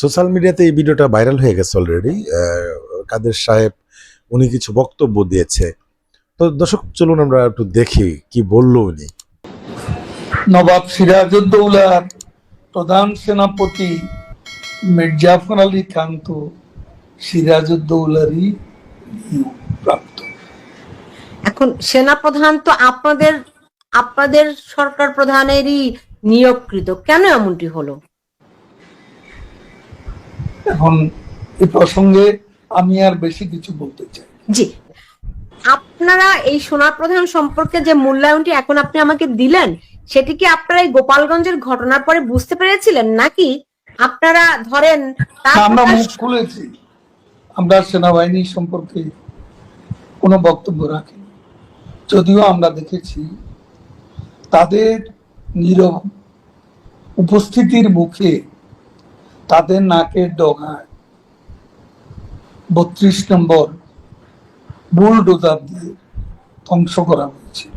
Social মিডিয়াতে এই ভিডিওটা ভাইরাল হয়ে গেছে অলরেডি কাদের সাহেব উনি কিছু বক্তব্য দিয়েছে। তো দর্শক চলুন আমরা একটু দেখি কি বলল উনি। নবাব সিরাজউদ্দৌলার প্রধান সেনাপতি মির্জাফর আলী খান তো সিরাজউদ্দৌলারই প্রাপ্ত। এখন সেনাপ্রধান তো আপনাদের আপনাদের সরকার প্রধানেরই নিয়োগকৃত। কেন এমনটি হলো? এখন এই প্রসঙ্গে আমি আর বেশি কিছু বলতে চাই জি। আপনারা এই সোনার প্রধান সম্পর্কে যে মূল্যায়নটি এখন আপনি আমাকে দিলেন সেটি কি আপনারা এই গোপালগঞ্জের ঘটনার পরে বুঝতে পেরেছিলেন? নাকি আপনারা ধরেন আমরা কথা মুখ খুলেছি। আমরা সেনাবাহিনী সম্পর্কে কোনো বক্তব্য রাখি যদিও আমরা দেখেছি তাদের নীরব উপস্থিতির মুখে তাদের নাকের ডগায় বত্রিশ নম্বর বুলডোজার দিয়ে ধ্বংস করা হয়েছিল।